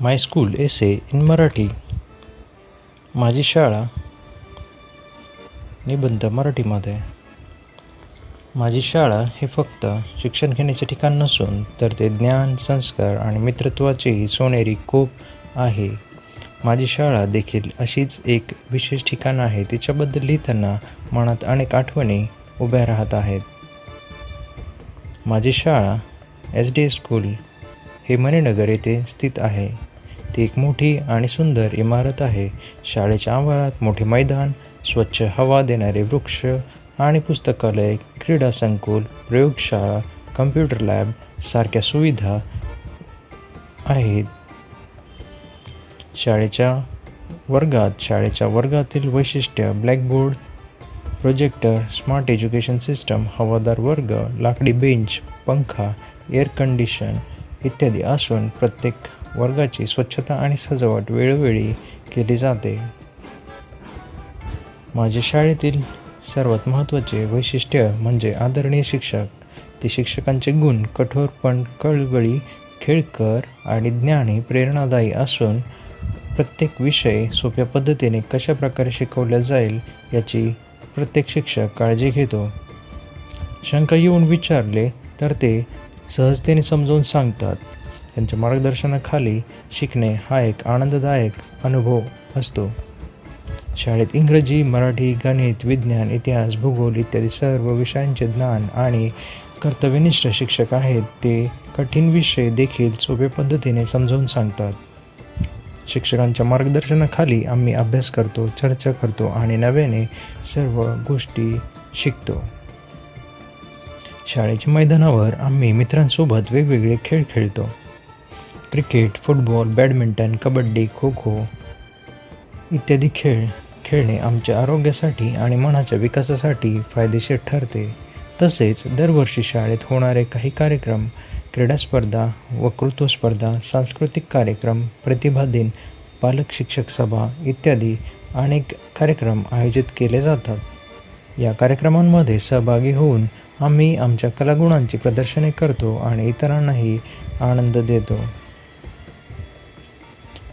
My school essay in Marathi माझी शाळा निबंध मराठीमध्ये. माझी शाळा हे फक्त शिक्षण घेण्याचे ठिकाण नसून तर ते ज्ञान संस्कार आणि मित्रत्वाचेही सोनेरी कोप आहे. माझी शाळा देखील अशीच एक विशेष ठिकाण आहे. तिच्याबद्दल लिहिताना मनात अनेक आठवणी उभ्या राहत आहेत. माझी शाळा एस डी एस स्कूल हे मणिनगर येथे स्थित आहे. ती एक मोठी आणि सुंदर इमारत आहे. शाळेच्या आवारात मोठे मैदान स्वच्छ हवा देणारे वृक्ष आणि पुस्तकालय क्रीडा संकुल प्रयोगशाळा कम्प्युटर लॅब सारख्या सुविधा आहेत. शाळेच्या वर्गात शाळेच्या वर्गातील वैशिष्ट्य blackboard projector smart education system हवादार वर्ग लाकडी बेंच पंखा एअर कंडिशन इत्यादी असून प्रत्येक वर्गाची स्वच्छता आणि सजावट वेळोवेळी केली जाते. माझ्या शाळेतील सर्वात महत्त्वाचे वैशिष्ट्य म्हणजे आदरणीय शिक्षक. ते शिक्षकांचे गुण कठोर पण खेळकर आणि ज्ञानी प्रेरणादायी असून प्रत्येक विषय सोप्या पद्धतीने कशा प्रकारे शिकवला जाईल याची प्रत्येक शिक्षक काळजी घेतो. शंका येऊन विचारले तर ते सहजतेने समजावून सांगतात. त्यांच्या मार्गदर्शनाखाली शिकणे हा एक आनंददायक अनुभव असतो. शाळेत इंग्रजी मराठी गणित विज्ञान इतिहास भूगोल इत्यादी सर्व विषयांचे ज्ञान आणि कर्तव्यनिष्ठ शिक्षक आहेत ते कठीण विषय देखील सोप्या पद्धतीने समजावून सांगतात. शिक्षकांच्या मार्गदर्शनाखाली आम्ही अभ्यास करतो चर्चा करतो आणि नव्याने सर्व गोष्टी शिकतो. शाळेच्या मैदानावर आम्ही मित्रांसोबत वेगवेगळे खेळ खेळतो. Cricket football badminton kabaddi kho kho इत्यादी खेळ खेळणे आमच्या आरोग्यासाठी आणि मनाच्या विकासासाठी फायदेशीर ठरते. तसेच दरवर्षी शाळेत होणारे काही कार्यक्रम क्रीडा स्पर्धा वक्तृत्व स्पर्धा सांस्कृतिक कार्यक्रम प्रतिभा दिन पालक शिक्षक सभा इत्यादी अनेक कार्यक्रम आयोजित केले जातात. या कार्यक्रमांमध्ये सहभागी होऊन आम्ही आमच्या कलागुणांची प्रदर्शने करतो आणि इतरांनाही आनंद देतो.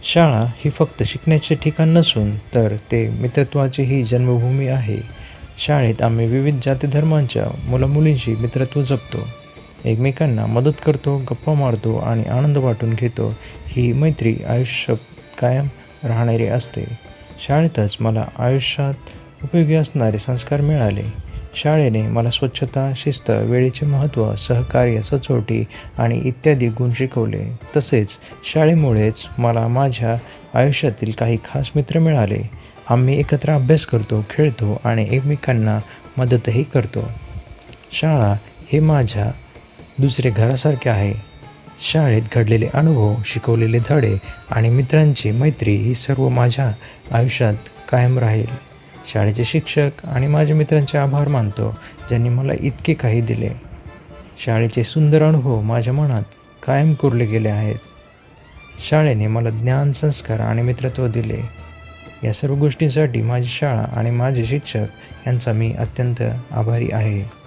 शाळा ही फक्त शिकण्याचे ठिकाण नसून तर ते मित्रत्वाचीही जन्मभूमी आहे. शाळेत आम्ही विविध जाती धर्मांच्या मुलामुलींशी मित्रत्व जपतो. एकमेकांना मदत करतो गप्पा मारतो आणि आनंद वाटून घेतो. ही मैत्री आयुष्य कायम राहणारी असते. शाळेतच मला आयुष्यात उपयोगी असणारे संस्कार मिळाले. शाळेने मला स्वच्छता शिस्त वेळेचे महत्त्व सहकार्य सचोटी आणि इत्यादी गुण शिकवले. तसेच शाळेमुळेच मला माझ्या आयुष्यातील काही खास मित्र मिळाले. आम्ही एकत्र अभ्यास करतो खेळतो आणि एकमेकांना मदतही करतो. शाळा हे माझ्या दुसरे घरासारखे आहे. शाळेत घडलेले अनुभव शिकवलेले धडे आणि मित्रांची मैत्री ही सर्व माझ्या आयुष्यात कायम राहील. शाळेचे शिक्षक आणि माझ्या मित्रांचे आभार मानतो ज्यांनी मला इतके काही दिले. शाळेचे सुंदर अनुभव माझ्या मनात कायम कोरले गेले आहेत. शाळेने मला ज्ञान संस्कार आणि मित्रत्व दिले. या सर्व गोष्टींसाठी माझी शाळा आणि माझे शिक्षक यांचा मी अत्यंत आभारी आहे.